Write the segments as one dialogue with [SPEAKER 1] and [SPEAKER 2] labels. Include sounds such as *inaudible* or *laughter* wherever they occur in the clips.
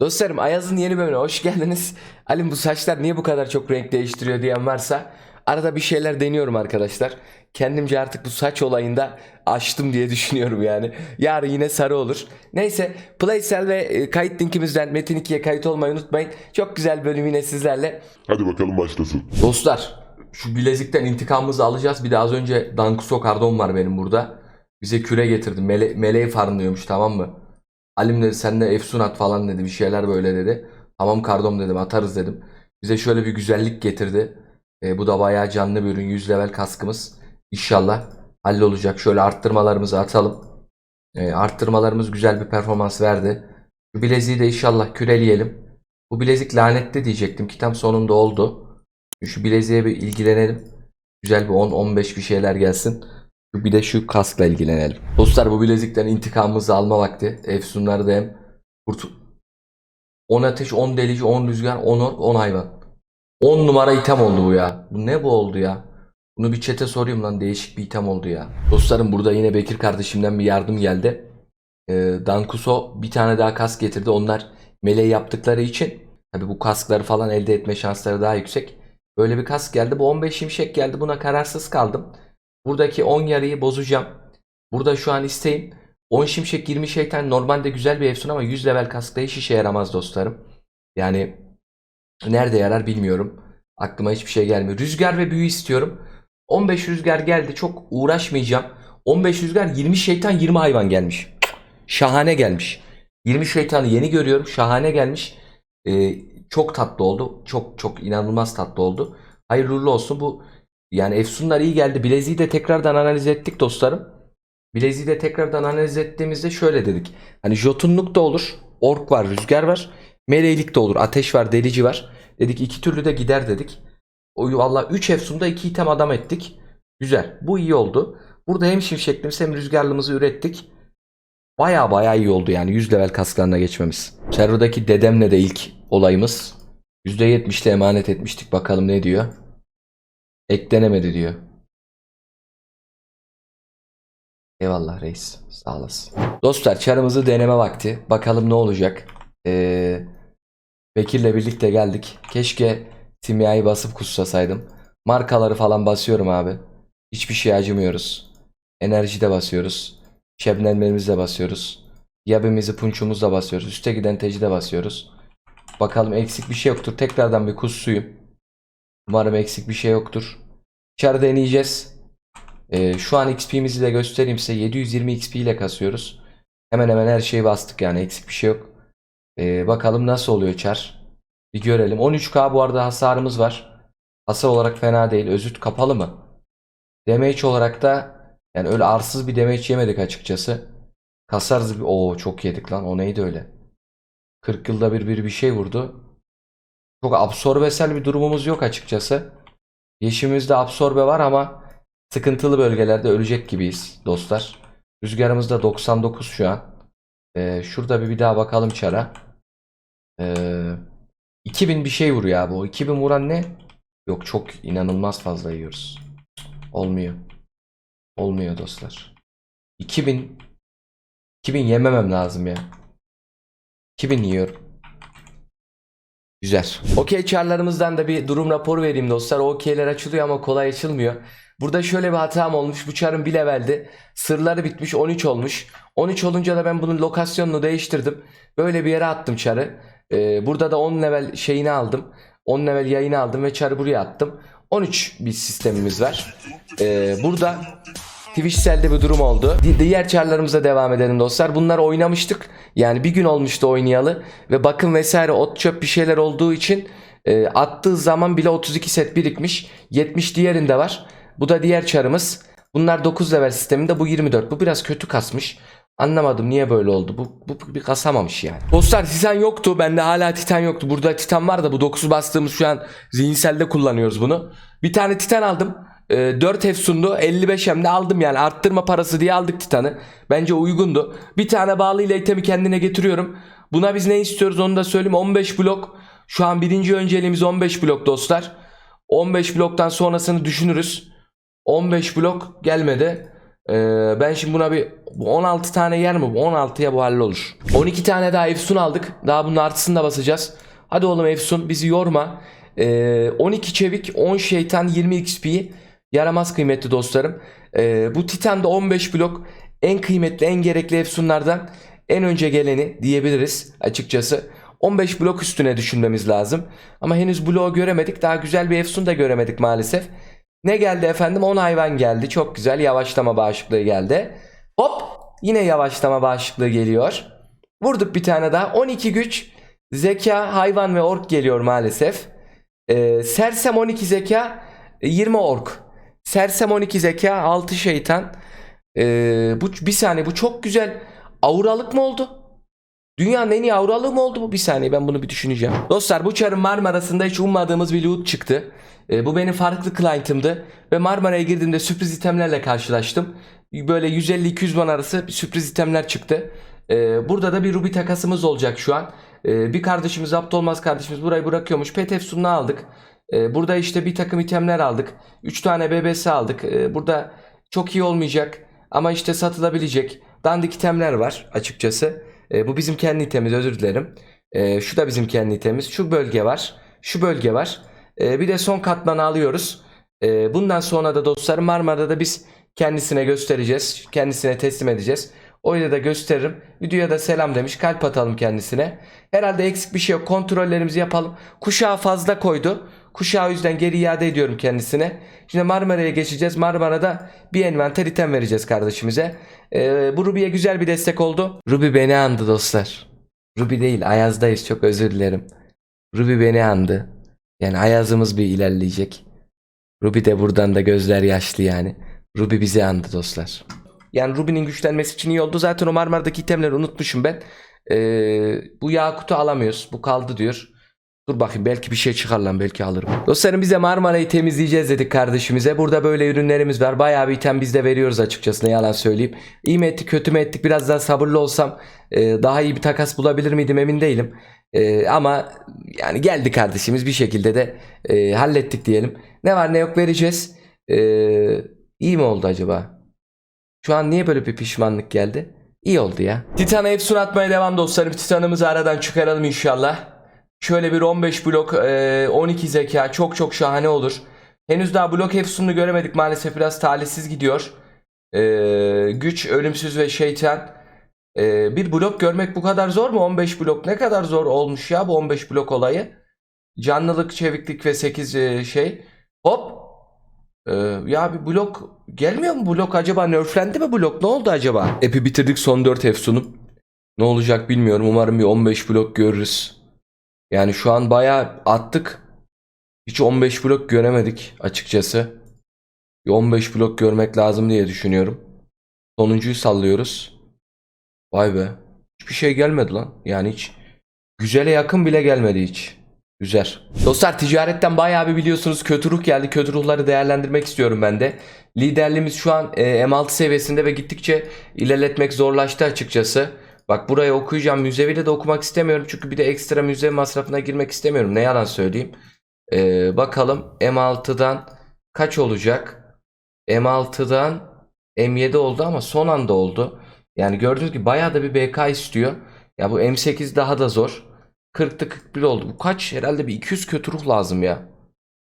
[SPEAKER 1] Dostlarım Ayaz'ın yeni bölümüne hoş geldiniz. *laughs* Alim bu saçlar niye bu kadar çok renk değiştiriyor diyen varsa arada bir şeyler deniyorum arkadaşlar. Kendimce artık bu saç olayında açtım diye *laughs* düşünüyorum yani. Yarın yine sarı olur. Neyse Playsel ve e, kayıt linkimizden Metin 2'ye kayıt olmayı unutmayın. Çok güzel bölüm yine sizlerle.
[SPEAKER 2] Hadi bakalım başlasın.
[SPEAKER 1] Dostlar şu bilezikten intikamımızı alacağız. Bir de az önce Dankuso Kardon var benim burada. Bize küre getirdi. Mele meleği farmlıyormuş tamam mı? Halim dedi sen de Efsun at falan dedi bir şeyler böyle dedi. Tamam Kardon dedim atarız dedim. Bize şöyle bir güzellik getirdi. E, bu da bayağı canlı bir ürün. 100 level kaskımız. İnşallah hallolacak. Şöyle arttırmalarımızı atalım. E, arttırmalarımız güzel bir performans verdi. Şu bileziği de inşallah küreleyelim. Bu bilezik lanetli diyecektim ki tam sonunda oldu. Şu bileziğe bir ilgilenelim. Güzel bir 10-15 bir şeyler gelsin. Bir de şu kaskla ilgilenelim. Dostlar bu bilezikten intikamımızı alma vakti. Efsunları da hem kurt... 10 ateş, 10 delici, 10 rüzgar, 10 ork, 10 hayvan. 10 numara item oldu bu ya. Bu ne bu oldu ya? Bunu bir çete sorayım lan değişik bir item oldu ya. Dostlarım burada yine Bekir kardeşimden bir yardım geldi. Ee, Dankuso bir tane daha kask getirdi. Onlar meleği yaptıkları için tabi bu kaskları falan elde etme şansları daha yüksek. Böyle bir kask geldi. Bu 15 şimşek geldi. Buna kararsız kaldım. Buradaki 10 yarıyı bozacağım. Burada şu an isteğim 10 şimşek 20 şeytan normalde güzel bir efsun ama 100 level kaskta hiç işe yaramaz dostlarım. Yani nerede yarar bilmiyorum. Aklıma hiçbir şey gelmiyor. Rüzgar ve büyü istiyorum. 15 rüzgar geldi. Çok uğraşmayacağım. 15 rüzgar 20 şeytan 20 hayvan gelmiş. Şahane gelmiş. 20 şeytanı yeni görüyorum. Şahane gelmiş. Ee, çok tatlı oldu. Çok çok inanılmaz tatlı oldu. Hayırlı olsun. Bu yani Efsunlar iyi geldi. Bileziği de tekrardan analiz ettik dostlarım. Bileziği de tekrardan analiz ettiğimizde şöyle dedik. Hani jotunluk da olur. Ork var, rüzgar var. Meleylik de olur. Ateş var, delici var. Dedik iki türlü de gider dedik. O valla 3 Efsun'da 2 item adam ettik. Güzel. Bu iyi oldu. Burada hem şimşeklimiz hem rüzgarlımızı ürettik. Baya baya iyi oldu yani 100 level kasklarına geçmemiz. Serverdaki dedemle de ilk olayımız. %70'te emanet etmiştik. Bakalım ne diyor. Eklenemedi diyor. Eyvallah reis. Sağ olasın. Dostlar çarımızı deneme vakti. Bakalım ne olacak. Ee, Bekir'le birlikte geldik. Keşke simyayı basıp kutsasaydım. Markaları falan basıyorum abi. Hiçbir şey acımıyoruz. Enerji de basıyoruz. Şebnemlerimizi de basıyoruz. Yabimizi punçumuzla basıyoruz. Üste giden teci de basıyoruz. Bakalım eksik bir şey yoktur. Tekrardan bir kutsuyum. Umarım eksik bir şey yoktur. Çar deneyeceğiz. Ee, şu an XP'mizi de göstereyim size. 720 XP ile kasıyoruz. Hemen hemen her şeyi bastık yani eksik bir şey yok. Ee, bakalım nasıl oluyor çar. Bir görelim. 13k bu arada hasarımız var. Hasar olarak fena değil. Özüt kapalı mı? Damage olarak da yani öyle arsız bir damage yemedik açıkçası. Kasarız bir... Oo çok yedik lan. O neydi öyle? 40 yılda bir bir bir şey vurdu. Çok absorbesel bir durumumuz yok açıkçası. Yeşimizde absorbe var ama sıkıntılı bölgelerde ölecek gibiyiz dostlar. Rüzgarımız da 99 şu an. Ee, şurada bir, bir daha bakalım çara. Ee, 2000 bir şey vuruyor abi o. 2000 vuran ne? Yok çok inanılmaz fazla yiyoruz. Olmuyor. Olmuyor dostlar. 2000 2000 yememem lazım ya. 2000 yiyorum. Güzel. Okey çarlarımızdan da bir durum raporu vereyim dostlar. Okeyler açılıyor ama kolay açılmıyor. Burada şöyle bir hatam olmuş. Bu çarın bir leveldi. Sırları bitmiş 13 olmuş. 13 olunca da ben bunun lokasyonunu değiştirdim. Böyle bir yere attım çarı. Ee, burada da 10 level şeyini aldım. 10 level yayını aldım ve çarı buraya attım. 13 bir sistemimiz var. Ee, burada Twitch'selde bir durum oldu. Di- Diğer çarlarımıza devam edelim dostlar. Bunlar oynamıştık. Yani bir gün olmuştu oynayalı. Ve bakım vesaire ot çöp bir şeyler olduğu için e, attığı zaman bile 32 set birikmiş. 70 diğerinde var. Bu da diğer çarımız. Bunlar 9 level sisteminde bu 24. Bu biraz kötü kasmış. Anlamadım niye böyle oldu. Bu, bu bir kasamamış yani. Dostlar titan yoktu. Bende hala titan yoktu. Burada titan var da bu 9 bastığımız şu an zihinselde kullanıyoruz bunu. Bir tane titan aldım. E, 4 efsundu 55 hem aldım yani arttırma parası diye aldık titanı. Bence uygundu. Bir tane bağlı ile itemi kendine getiriyorum. Buna biz ne istiyoruz onu da söyleyeyim. 15 blok. Şu an birinci önceliğimiz 15 blok dostlar. 15 bloktan sonrasını düşünürüz. 15 blok gelmedi. Ee, ben şimdi buna bir bu 16 tane yer mi? Bu 16'ya bu hallolur. 12 tane daha Efsun aldık. Daha bunun artısını da basacağız. Hadi oğlum Efsun bizi yorma. Ee, 12 çevik 10 şeytan 20 XP yaramaz kıymetli dostlarım. Ee, bu Titan'da 15 blok en kıymetli en gerekli Efsunlardan en önce geleni diyebiliriz açıkçası. 15 blok üstüne düşünmemiz lazım. Ama henüz bloğu göremedik. Daha güzel bir Efsun da göremedik maalesef. Ne geldi efendim? 10 hayvan geldi. Çok güzel. Yavaşlama bağışıklığı geldi. Hop! Yine yavaşlama bağışıklığı geliyor. Vurduk bir tane daha. 12 güç. Zeka, hayvan ve ork geliyor maalesef. Ee, sersem 12 zeka, 20 ork. Sersem 12 zeka, 6 şeytan. Ee, bu bir saniye bu çok güzel. Auralık mı oldu? Dünyanın en iyi auralığı mı oldu bu? Bir saniye ben bunu bir düşüneceğim. Dostlar bu çarın Marmara'sında hiç ummadığımız bir loot çıktı. Ee, bu benim farklı client'ımdı. Ve Marmara'ya girdiğimde sürpriz itemlerle karşılaştım. Böyle 150-200 won arası sürpriz itemler çıktı. Ee, burada da bir Ruby takasımız olacak şu an. Ee, bir kardeşimiz Abd olmaz kardeşimiz burayı bırakıyormuş. Pet Efsun'u aldık. Ee, burada işte bir takım itemler aldık. 3 tane BBS aldık. Ee, burada çok iyi olmayacak ama işte satılabilecek dandik itemler var açıkçası. Ee, bu bizim kendi itemiz özür dilerim. Şu da bizim kendi itemiz. Şu bölge var. Şu bölge var. Bir de son katmanı alıyoruz. Bundan sonra da dostlarım Marmara'da da biz kendisine göstereceğiz. Kendisine teslim edeceğiz. Öyle de gösteririm. Videoya da selam demiş. Kalp atalım kendisine. Herhalde eksik bir şey yok. Kontrollerimizi yapalım. Kuşağı fazla koydu. Kuşağı yüzden geri iade ediyorum kendisine. Şimdi Marmara'ya geçeceğiz. Marmara'da bir envanter item vereceğiz kardeşimize. Ee, bu Ruby'ye güzel bir destek oldu. Ruby beni andı dostlar. Ruby değil Ayaz'dayız çok özür dilerim. Ruby beni andı. Yani Ayaz'ımız bir ilerleyecek. Ruby de buradan da gözler yaşlı yani. Ruby bizi andı dostlar. Yani Ruby'nin güçlenmesi için iyi oldu. Zaten o Marmara'daki itemleri unutmuşum ben. Ee, bu Yakut'u alamıyoruz. Bu kaldı diyor. Dur bakayım belki bir şey çıkar lan belki alırım. Dostlarım bize Marmara'yı temizleyeceğiz dedik kardeşimize. Burada böyle ürünlerimiz var. Bayağı bir item biz de veriyoruz açıkçası ne yalan söyleyeyim. İyi mi ettik kötü mü ettik biraz daha sabırlı olsam e, daha iyi bir takas bulabilir miydim emin değilim. E, ama yani geldi kardeşimiz bir şekilde de e, hallettik diyelim. Ne var ne yok vereceğiz. E, iyi mi oldu acaba? Şu an niye böyle bir pişmanlık geldi? İyi oldu ya. Titan'a Efsun atmaya devam dostlarım. Titan'ımızı aradan çıkaralım inşallah. Şöyle bir 15 blok, e, 12 zeka çok çok şahane olur. Henüz daha blok Efsun'u göremedik maalesef biraz talihsiz gidiyor. E, güç, ölümsüz ve şeytan. E, bir blok görmek bu kadar zor mu? 15 blok ne kadar zor olmuş ya bu 15 blok olayı. Canlılık, çeviklik ve 8 e, şey. Hop. Ya bir blok gelmiyor mu blok acaba nerflendi mi blok ne oldu acaba? Epi bitirdik son 4 efsunum. Ne olacak bilmiyorum umarım bir 15 blok görürüz. Yani şu an bayağı attık. Hiç 15 blok göremedik açıkçası. Bir 15 blok görmek lazım diye düşünüyorum. Sonuncuyu sallıyoruz. Vay be. Hiçbir şey gelmedi lan. Yani hiç güzele yakın bile gelmedi hiç. Güzel. Dostlar ticaretten bayağı bir biliyorsunuz kötü ruh geldi. Kötü ruhları değerlendirmek istiyorum ben de. Liderliğimiz şu an e, M6 seviyesinde ve gittikçe ilerletmek zorlaştı açıkçası. Bak buraya okuyacağım. Müzeviyle de okumak istemiyorum. Çünkü bir de ekstra müze masrafına girmek istemiyorum. Ne yalan söyleyeyim. E, bakalım M6'dan kaç olacak? M6'dan M7 oldu ama son anda oldu. Yani gördüğünüz gibi bayağı da bir BK istiyor. Ya bu M8 daha da zor. 40'ta 41 oldu. Bu kaç? Herhalde bir 200 kötü ruh lazım ya.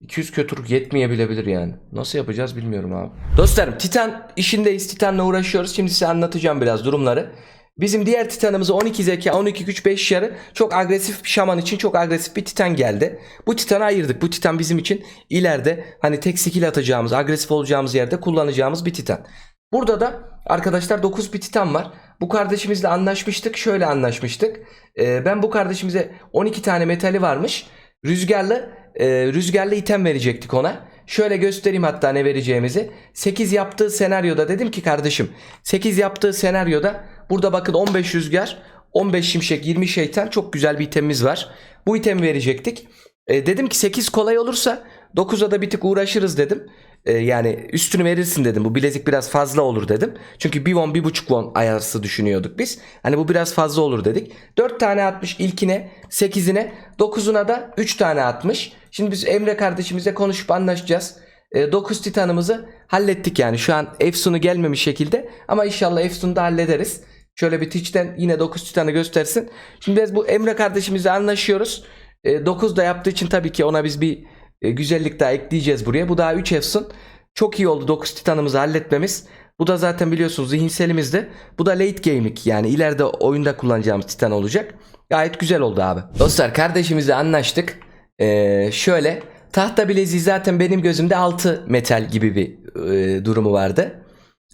[SPEAKER 1] 200 kötü ruh yetmeyebilebilir yani. Nasıl yapacağız bilmiyorum abi. Dostlarım Titan işindeyiz. Titan'la uğraşıyoruz. Şimdi size anlatacağım biraz durumları. Bizim diğer Titan'ımıza 12 zeka, 12 güç, 5 yarı çok agresif bir şaman için çok agresif bir Titan geldi. Bu Titan'ı ayırdık. Bu Titan bizim için ileride hani tek skill atacağımız, agresif olacağımız yerde kullanacağımız bir Titan. Burada da arkadaşlar 9 bir Titan var. Bu kardeşimizle anlaşmıştık. Şöyle anlaşmıştık. Ee, ben bu kardeşimize 12 tane metali varmış. Rüzgarlı e, rüzgarlı item verecektik ona. Şöyle göstereyim hatta ne vereceğimizi. 8 yaptığı senaryoda dedim ki kardeşim 8 yaptığı senaryoda burada bakın 15 rüzgar 15 şimşek 20 şeytan çok güzel bir itemimiz var. Bu itemi verecektik. E, dedim ki 8 kolay olursa 9'a da bir tık uğraşırız dedim. E, yani üstünü verirsin dedim. Bu bilezik biraz fazla olur dedim. Çünkü 1 won 1.5 won ayarsı düşünüyorduk biz. Hani bu biraz fazla olur dedik. 4 tane atmış ilkine 8'ine 9'una da 3 tane atmış. Şimdi biz Emre kardeşimizle konuşup anlaşacağız. 9 titanımızı hallettik yani. Şu an Efsun'u gelmemiş şekilde ama inşallah Efsun'u da hallederiz. Şöyle bir Twitch'ten yine 9 titanı göstersin. Şimdi biz bu Emre kardeşimizle anlaşıyoruz. 9 da yaptığı için tabii ki ona biz bir e, güzellik daha ekleyeceğiz buraya. Bu daha 3 Efsun. Çok iyi oldu 9 titanımızı halletmemiz. Bu da zaten biliyorsunuz zihinselimizde. Bu da late game'lik yani ileride oyunda kullanacağımız titan olacak. Gayet güzel oldu abi. Dostlar kardeşimizle anlaştık. Ee, şöyle tahta bileziği zaten benim gözümde 6 metal gibi bir e, durumu vardı.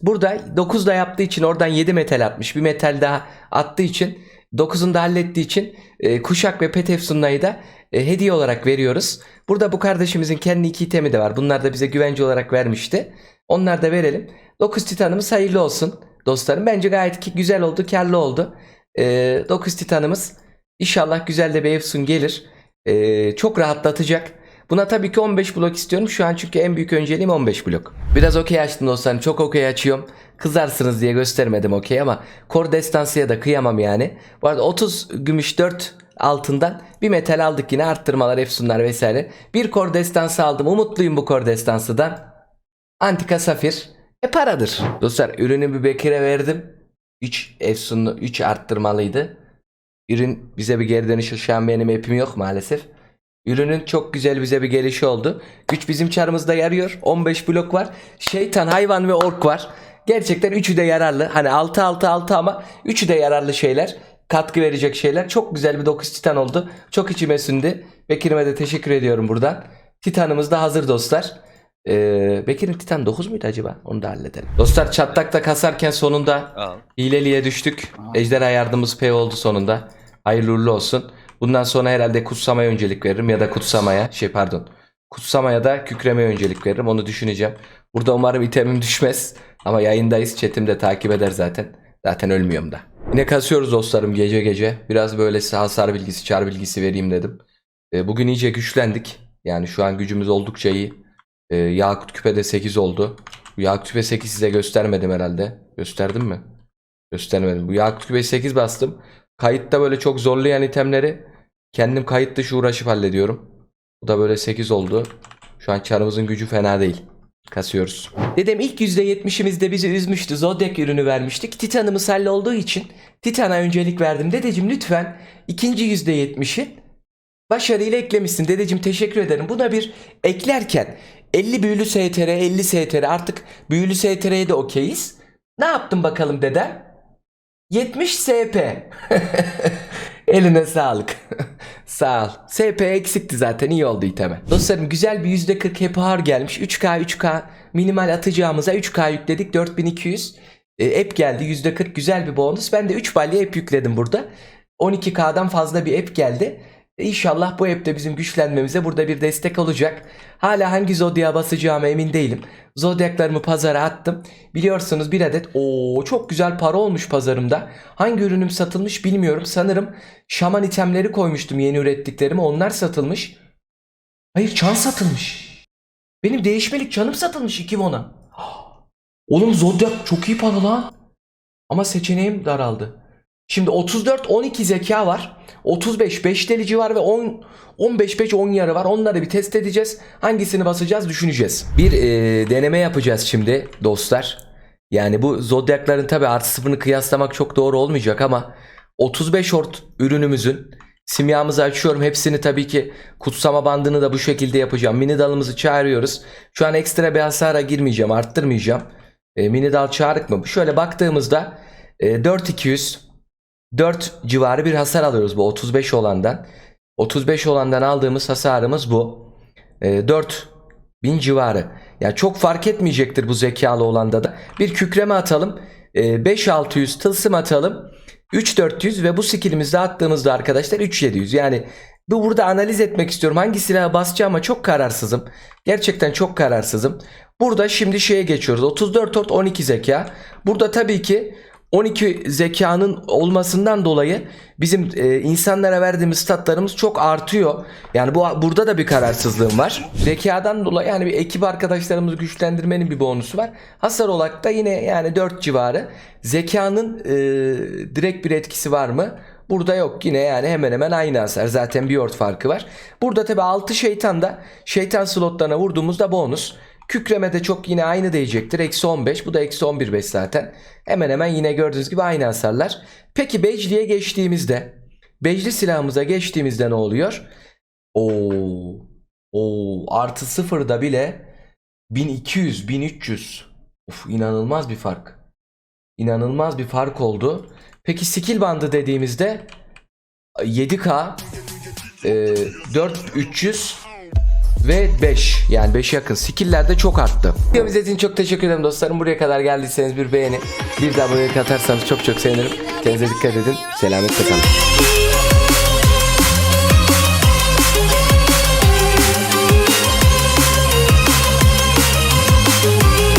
[SPEAKER 1] Burada 9 da yaptığı için oradan 7 metal atmış. Bir metal daha attığı için 9'unu da hallettiği için e, kuşak ve pet efsunlayı da e, hediye olarak veriyoruz. Burada bu kardeşimizin kendi iki itemi de var. Bunlar da bize güvence olarak vermişti. Onları da verelim. 9 titanımız hayırlı olsun dostlarım. Bence gayet ki güzel oldu, karlı oldu. E, 9 titanımız inşallah güzel de bir efsun gelir. E, çok rahatlatacak. Buna tabii ki 15 blok istiyorum. Şu an çünkü en büyük önceliğim 15 blok. Biraz okey açtım dostlarım. Çok okey açıyorum. Kızarsınız diye göstermedim okey ama Kor Destansı'ya da kıyamam yani. Bu arada 30 gümüş 4 altından bir metal aldık yine arttırmalar, efsunlar vesaire. Bir Kor Destansı aldım. Umutluyum bu Kor Destansı'dan. Antika Safir. E paradır. Dostlar ürünü bir Bekir'e verdim. 3 efsunlu 3 arttırmalıydı. Ürün bize bir geri dönüş şu an benim app'im yok maalesef. Ürünün çok güzel bize bir gelişi oldu. Güç bizim çarımızda yarıyor. 15 blok var. Şeytan, hayvan ve ork var. Gerçekten üçü de yararlı. Hani 6 6 6 ama üçü de yararlı şeyler. Katkı verecek şeyler. Çok güzel bir 9 titan oldu. Çok içime sindi. Bekir'ime de teşekkür ediyorum buradan. Titanımız da hazır dostlar. Ee, Bekir'in titan 9 muydu acaba? Onu da halledelim. Dostlar çatlakta kasarken sonunda hileliye düştük. Ejderha yardımımız P oldu sonunda. Hayırlı uğurlu olsun. Bundan sonra herhalde kutsamaya öncelik veririm ya da kutsamaya şey pardon. Kutsamaya da kükremeye öncelik veririm onu düşüneceğim. Burada umarım itemim düşmez. Ama yayındayız chatim de takip eder zaten. Zaten ölmüyorum da. Yine kasıyoruz dostlarım gece gece. Biraz böyle size hasar bilgisi, çar bilgisi vereyim dedim. E, bugün iyice güçlendik. Yani şu an gücümüz oldukça iyi. E, Yakut küpede 8 oldu. Bu Yakut küpe 8 size göstermedim herhalde. Gösterdim mi? Göstermedim. Bu Yakut küpe 8 bastım. Kayıtta böyle çok zorlayan itemleri kendim kayıt dışı uğraşıp hallediyorum. Bu da böyle 8 oldu. Şu an çarımızın gücü fena değil. Kasıyoruz. Dedem ilk %70'imizde bizi üzmüştü. Zodiac ürünü vermiştik. Titanımız hallolduğu için Titan'a öncelik verdim. Dedeciğim lütfen ikinci %70'i başarıyla eklemişsin. Dedeciğim teşekkür ederim. Buna bir eklerken 50 büyülü STR, 50 STR artık büyülü STR'ye de okeyiz. Ne yaptın bakalım dedem? 70 SP. *laughs* Eline sağlık. *laughs* Sağ ol. SP eksikti zaten iyi oldu iteme. Dostlarım güzel bir %40 happy hour gelmiş. 3K 3K minimal atacağımıza 3K yükledik 4200. E, app geldi %40 güzel bir bonus. Ben de 3 balya app yükledim burada. 12K'dan fazla bir app geldi. İnşallah bu app de bizim güçlenmemize burada bir destek olacak. Hala hangi zodya basacağıma emin değilim. Zodyaklarımı pazara attım. Biliyorsunuz bir adet o çok güzel para olmuş pazarımda. Hangi ürünüm satılmış bilmiyorum. Sanırım şaman itemleri koymuştum yeni ürettiklerimi. Onlar satılmış. Hayır çan satılmış. Benim değişmelik çanım satılmış 2 won'a. *gasps* Oğlum Zodyak çok iyi para lan. Ama seçeneğim daraldı. Şimdi 34 12 zeka var. 35 5 delici var ve 10 15 5 10 yarı var. Onları bir test edeceğiz. Hangisini basacağız düşüneceğiz. Bir e, deneme yapacağız şimdi dostlar. Yani bu zodyakların tabi artı sıfırını kıyaslamak çok doğru olmayacak ama 35 ort ürünümüzün simyamızı açıyorum. Hepsini tabii ki kutsama bandını da bu şekilde yapacağım. Mini dalımızı çağırıyoruz. Şu an ekstra bir hasara girmeyeceğim, arttırmayacağım. E, mini dal çağırık mı? Şöyle baktığımızda e, 4200 4 civarı bir hasar alıyoruz bu 35 olandan. 35 olandan aldığımız hasarımız bu. E, 4 bin civarı. Yani çok fark etmeyecektir bu zekalı olanda da. Bir kükreme atalım. E, 5600 tılsım atalım. 3400 ve bu skillimizde attığımızda arkadaşlar 3700. Yani bu burada analiz etmek istiyorum. Hangi silaha basacağıma çok kararsızım. Gerçekten çok kararsızım. Burada şimdi şeye geçiyoruz. 34 ort 12 zeka. Burada tabii ki 12 zekanın olmasından dolayı bizim e, insanlara verdiğimiz statlarımız çok artıyor. Yani bu burada da bir kararsızlığım var. Zekadan dolayı yani bir ekip arkadaşlarımızı güçlendirmenin bir bonusu var. Hasar olarak da yine yani 4 civarı. Zekanın e, direkt bir etkisi var mı? Burada yok yine yani hemen hemen aynı hasar. Zaten bir ort farkı var. Burada tabi 6 şeytan da şeytan slotlarına vurduğumuzda bonus. Kükreme de çok yine aynı diyecektir. Eksi 15 bu da eksi 11 5 zaten. Hemen hemen yine gördüğünüz gibi aynı hasarlar. Peki Becli'ye geçtiğimizde Becli silahımıza geçtiğimizde ne oluyor? Oo, oo artı sıfırda bile 1200 1300 Of inanılmaz bir fark. İnanılmaz bir fark oldu. Peki skill bandı dediğimizde 7K e, 4300 ve 5 yani 5 yakın skill'ler de çok arttı. Videomu için çok teşekkür ederim dostlarım. Buraya kadar geldiyseniz bir beğeni, bir de abone atarsanız çok çok sevinirim. Kendinize dikkat edin. Selametle kalın.